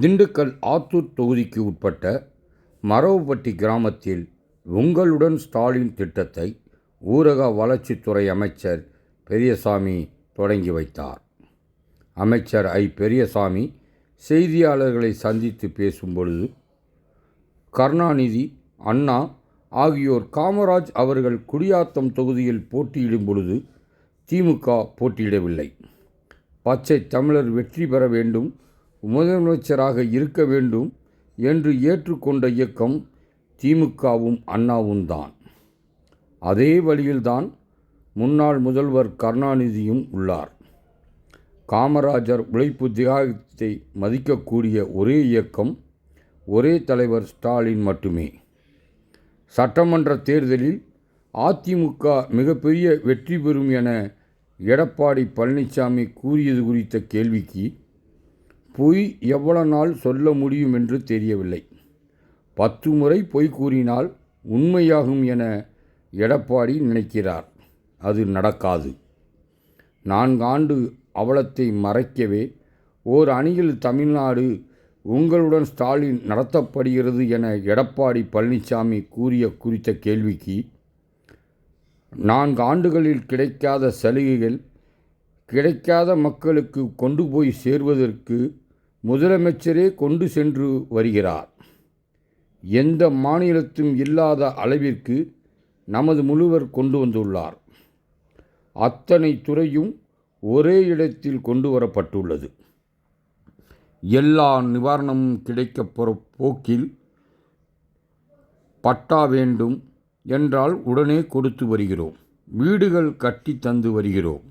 திண்டுக்கல் ஆத்தூர் தொகுதிக்கு உட்பட்ட மரவுப்பட்டி கிராமத்தில் உங்களுடன் ஸ்டாலின் திட்டத்தை ஊரக வளர்ச்சித்துறை அமைச்சர் பெரியசாமி தொடங்கி வைத்தார். அமைச்சர் ஐ. பெரியசாமி செய்தியாளர்களை சந்தித்து பேசும்பொழுது கருணாநிதி அண்ணா ஆகியோர் காமராஜ் அவர்கள் குடியாத்தம் தொகுதியில் போட்டியிடும் பொழுது திமுக போட்டியிடவில்லை. பச்சை தமிழர் வெற்றி பெற வேண்டும் முதலமைச்சராக இருக்க வேண்டும் என்று ஏற்றுக்கொண்ட இயக்கம் திமுகவும் அண்ணாவும் தான். அதே வழியில்தான் முன்னாள் முதல்வர் கருணாநிதியும் உள்ளார். காமராஜர் உழைப்பு தியாகத்தை மதிக்கக்கூடிய ஒரே இயக்கம் ஒரே தலைவர் ஸ்டாலின் மட்டுமே. சட்டமன்ற தேர்தலில் அதிமுக மிகப்பெரிய வெற்றி பெறும் என எடப்பாடி பழனிசாமி கூறியது குறித்த கேள்விக்கு பொய் எவ்வளவு நாள் சொல்ல முடியும் என்று தெரியவில்லை. பத்து முறை பொய் கூறினால் உண்மையாகும் என எடப்பாடி நினைக்கிறார். அது நடக்காது. நான்காண்டு அவலத்தை மறைக்கவே ஓர் அணியில் தமிழ்நாடு உங்களுடன் ஸ்டாலின் நடத்தப்படுகிறது என எடப்பாடி பழனிசாமி கூறிய குறித்த கேள்விக்கு நான்கு ஆண்டுகளில் கிடைக்காத சலுகைகள் கிடைக்காத மக்களுக்கு கொண்டு போய் சேர்வதற்கு முதலமைச்சரே கொண்டு சென்று வருகிறார். எந்த மாநிலத்தும் இல்லாத அளவிற்கு நமது முழுவர் கொண்டு வந்துள்ளார். அத்தனை துறையும் ஒரே இடத்தில் கொண்டு வரப்பட்டுள்ளது. எல்லா நிவாரணமும் கிடைக்கப்போகிற போக்கில் பட்டா வேண்டும் என்றால் உடனே கொடுத்து வருகிறோம். வீடுகள் கட்டி தந்து வருகிறோம்.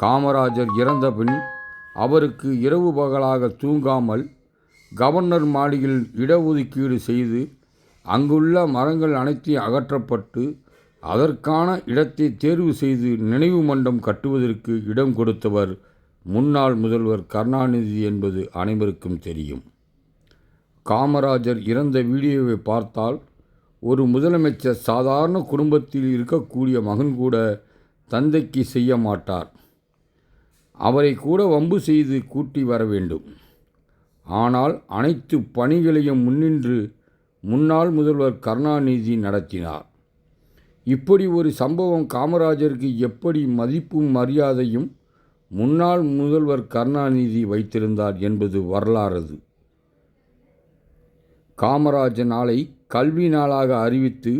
காமராஜர் இறந்த பின் அவருக்கு இரவு பகலாக தூங்காமல் கவர்னர் மாளிகையில் இடஒதுக்கீடு செய்து அங்குள்ள மரங்கள் அனைத்தையும் அகற்றப்பட்டு அதற்கான இடத்தை தேர்வு செய்து நினைவு மண்டம் கட்டுவதற்கு இடம் கொடுத்தவர் முன்னாள் முதல்வர் கருணாநிதி என்பது அனைவருக்கும் தெரியும். காமராஜர் இறந்த வீடியோவை பார்த்தால் ஒரு முதலமைச்சர் சாதாரண குடும்பத்தில் இருக்கக்கூடிய மகன் கூட தந்தைக்கு செய்ய மாட்டார். அவரை கூட வம்பு செய்து கூட்டி வர வேண்டும். ஆனால் அனைத்து பணிகளையும் முன்னின்று முன்னாள் முதல்வர் கருணாநிதி நடத்தினார். இப்படி ஒரு சம்பவம் காமராஜருக்கு எப்படி மதிப்பும் மரியாதையும் முன்னாள் முதல்வர் கருணாநிதி வைத்திருந்தார் என்பது வரலாறு காமராஜ நாளை கல்வி நாளாக அறிவித்து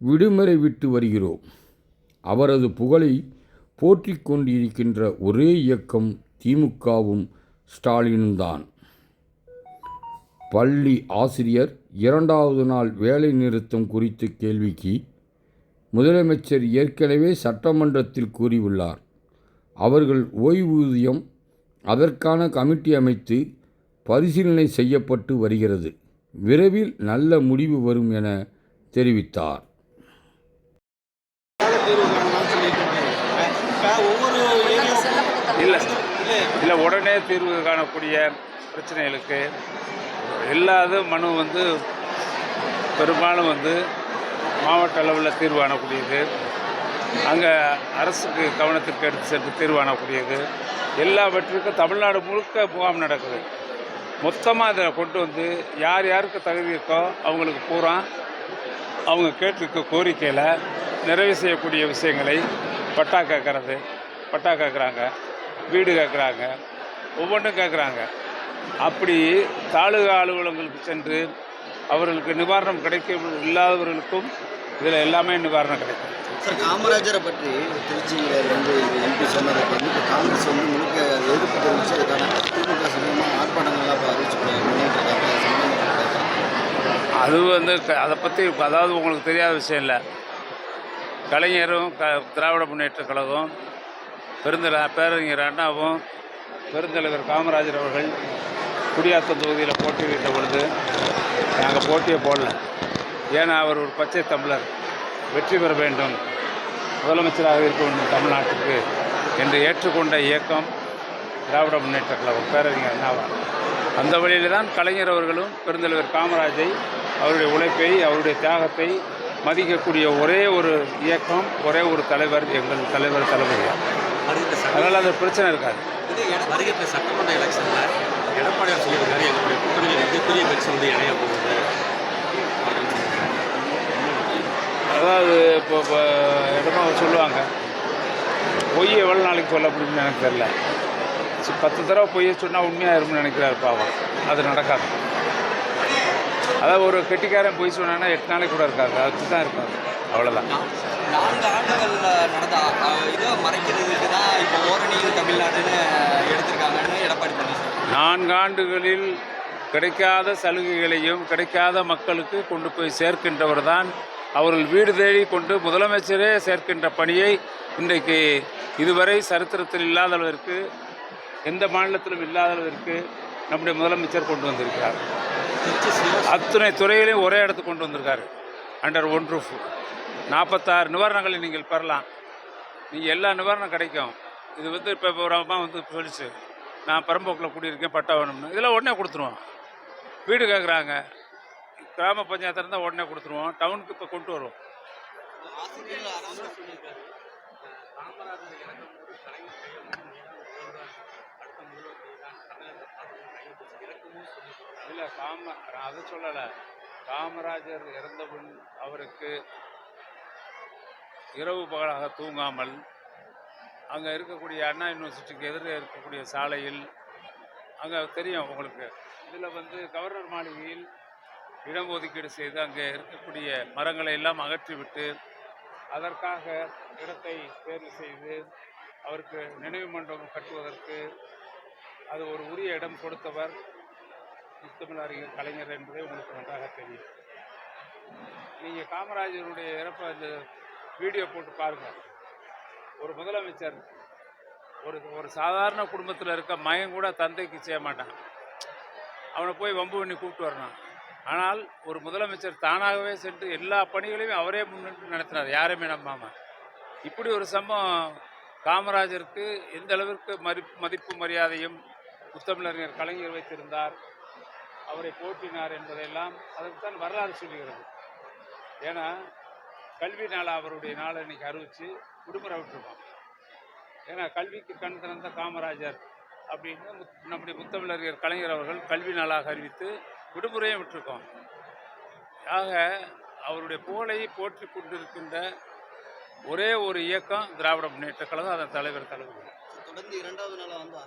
விடுமுறை விட்டு வருகிறோம். அவரது புகழை போற்றி கொண்டிருக்கின்ற ஒரே இயக்கம் திமுகவும் ஸ்டாலினும் தான் பள்ளி ஆசிரியர் இரண்டாவது நாள் வேலை நிறுத்தம் குறித்த கேள்விக்கு முதலமைச்சர் ஏற்கனவே சட்டமன்றத்தில் கூறியுள்ளார். அவர்கள் ஓய்வூதியம் அதற்கான கமிட்டி அமைத்து பரிசீலனை செய்யப்பட்டு வருகிறது. விரைவில் நல்ல முடிவு வரும் என தெரிவித்தார். இல்லை. இல்லை. உடனே தீர்வு காணக்கூடிய பிரச்சனைகளுக்கு இல்லாத மனு வந்து பெரும்பாலும் வந்து மாவட்ட அளவில் தீர்வு காணக்கூடியது. அங்கே அரசுக்கு கவனத்திற்கு எடுத்து சென்று தீர்வு காணக்கூடியது. எல்லாவற்றிற்கும் தமிழ்நாடு முழுக்க முகாம் நடக்குது. மொத்தமாக அதை கொண்டு வந்து யார் யாருக்கு தகுதி இருக்கோ அவங்களுக்கு பூரா அவங்க கேட்டிருக்க கோரிக்கையில் நிறைவு செய்யக்கூடிய விஷயங்களை பட்டா கேட்கறது பட்டா கேட்குறாங்க வீடு கேட்குறாங்க ஒவ்வொன்றும் கேட்குறாங்க அப்படி தாலுகா அலுவலகங்களுக்கு சென்று அவர்களுக்கு நிவாரணம் கிடைக்க இல்லாதவர்களுக்கும் இதில் எல்லாமே நிவாரணம் கிடைக்கும். சார் காமராஜரை பற்றி திருச்சியில் வந்து எம்பி சொன்னதுக்கு வந்து இப்போ காங்கிரஸ் வந்து முழுக்க எதிர்ப்பு தெரிவித்து அதுக்கான திமுக சம்பந்தமாக ஆர்ப்பாட்டங்கள்லாம் அறிவிச்சு அது வந்து அதை பற்றி அதாவது உங்களுக்கு தெரியாத விஷயம் இல்லை. கலைஞரும் க திராவிட முன்னேற்றக் கழகம் பெருந்தல பேரறிஞர் அண்ணாவும் பெருந்தலைவர் காமராஜர் அவர்கள் குடியாத்தம் தொகுதியில் போட்டியிட்ட பொழுது நாங்கள் போட்டியை போடல. ஏன்னா அவர் ஒரு பச்சை தமிழர். வெற்றி பெற வேண்டும். முதலமைச்சராக இருக்க வேண்டும் தமிழ்நாட்டுக்கு என்று ஏற்றுக்கொண்ட இயக்கம் திராவிட முன்னேற்றக் கழகம் பேரறிஞர் அண்ணாவா. அந்த வழியில் தான் கலைஞர் அவர்களும் பெருந்தலைவர் காமராஜை அவருடைய உழைப்பை அவருடைய தியாகத்தை மதிக்கக்கூடிய ஒரே ஒரு இயக்கம் ஒரே ஒரு தலைவர் எங்கள் தலைவர் சட்ட அதனால் அது பிரச்சனை இருக்காது. வருகிற சட்டமன்ற எலெக்ஷனில் எடப்பாடியார் சொல்லியிருக்காரு எங்களுடைய கூட்டணியில் மிகப்பெரிய கட்சி வந்து இணைய போகுது. அப்படின்னு அதாவது இப்போ இப்போ இடமா சொல்லுவாங்க. பொய் எவ்வளோ நாளைக்கு சொல்ல முடியும்னு எனக்கு தெரியல. சி- பத்து தடவை பொய்யை சொன்னால் உண்மையாயிரும்னு நினைக்கிறார் பாவம். அது நடக்காது. அதாவது ஒரு கெட்டிக்காரன் பொய் சொன்னான்னா எட்டு நாளைக்கு கூட இருக்காது. அதுக்கு தான் இருக்காது அவ்வளோதான் நான்கு ஆண்டுகள்ல நடந்த இதை மறைக்கிறதுக்கு தான் இப்போ ஓரணியில் தமிழ்நாடுன்னு எடுத்திருக்காங்கன்னு எடப்பாடி பழனிசாமி. நான்கு ஆண்டுகளில் கிடைக்காத சலுகைகளையும் கிடைக்காத மக்களுக்கு கொண்டு போய் சேர்க்கின்றவர் தான் அவர்கள் வீடு தேடி கொண்டு முதலமைச்சரே சேர்க்கின்ற பணியை இன்றைக்கு இதுவரை சரித்திரத்தில் இல்லாத அளவிற்கு எந்த மாநிலத்திலும் இல்லாத அளவிற்கு நம்முடைய முதலமைச்சர் கொண்டு வந்திருக்கிறார். அத்தனை துறைகளையும் ஒரே இடத்துக்கு கொண்டு வந்திருக்காரு. அண்டர் ஒன் ரூஃப் நாற்பத்தாறு நிவாரணங்களை நீங்கள் பெறலாம். நீங்கள் எல்லா நிவாரணம் கிடைக்கும். இது வந்து இப்போ ஒரு அம்மா வந்து சொல்லிச்சு நான் பரம்போக்கில் குடியிருக்கேன் பட்டா வேணும்னு. இதெல்லாம் உடனே கொடுத்துருவோம். வீடு கேட்குறாங்க கிராம பஞ்சாயத்தில் இருந்தால் உடனே கொடுத்துருவோம். டவுனுக்கு இப்போ கொண்டு வருவோம் ஆசிரியர்கள் அரசு சொல்லியிருக்காரு காமராஜர் இறக்கும் போது கலைஞர் கையெழுத்து அடுத்த முதல்வர் தான் தமிழக கையெழுத்து இறக்கமும் சொல்லியிருக்காரு இல்லை காம நான் அதை சொல்லலை. காமராஜர் இறந்தபின் அவருக்கு இரவு பகலாக தூங்காமல் அங்கே இருக்கக்கூடிய அண்ணா யூனிவர்சிட்டிக்கு எதிரே இருக்கக்கூடிய சாலையில் அங்கே தெரியும் உங்களுக்கு. இதில் வந்து கவர்னர் மாளிகையில் இடம் ஒதுக்கீடு செய்து அங்கே இருக்கக்கூடிய மரங்களை எல்லாம் அகற்றிவிட்டு அதற்காக இடத்தை தேர்வு செய்து அவருக்கு நினைவு மண்டபம் கட்டுவதற்கு அது ஒரு உரிய இடம் கொடுத்தவர். முத்தமிழ் அறிஞர் கலைஞர் என்பதே உங்களுக்கு நன்றாக தெரியும். நீங்கள் காமராஜருடைய இறப்பை அந்த வீடியோ போட்டு பாருங்கள் ஒரு முதலமைச்சர் ஒரு ஒரு சாதாரண குடும்பத்தில் இருக்க மகன் கூட தந்தைக்கு செய்ய மாட்டான். அவனை போய் வம்பு பண்ணி கூப்பிட்டு வரணும். ஆனால் ஒரு முதலமைச்சர் தானாகவே சென்று எல்லா பணிகளையும் அவரே முன்னிட்டு நடத்தினார் யாரையுமே நம்பாமல் இப்படி ஒரு சம்பவம் காமராஜருக்கு எந்த அளவிற்கு மதிப்பு மதிப்பு மரியாதையும் முத்தமிழறிஞர் கலைஞர் வைத்திருந்தார் அவரை போற்றினார் என்பதையெல்லாம் அதற்குத்தான் வரலாறு சொல்லுகிறது ஏன்னா கல்வி நாளாக அவருடைய நாளை இன்னைக்கு அறிவித்து விடுமுறை விட்டுருக்கோம். ஏன்னா கல்விக்கு கண் திறந்த காமராஜர் அப்படின்னு நம்முடைய முத்தமிழறிஞர் கலைஞர் அவர்கள் கல்வி நாளாக அறிவித்து விடுமுறையும் விட்டுருக்கோம். ஆக அவருடைய புகழை போற்றி கொண்டிருக்கின்ற ஒரே ஒரு இயக்கம் திராவிட முன்னேற்ற கழகம் அதன் தலைவர் தலைவர். தொடர்ந்து இரண்டாவது நாளாக வந்து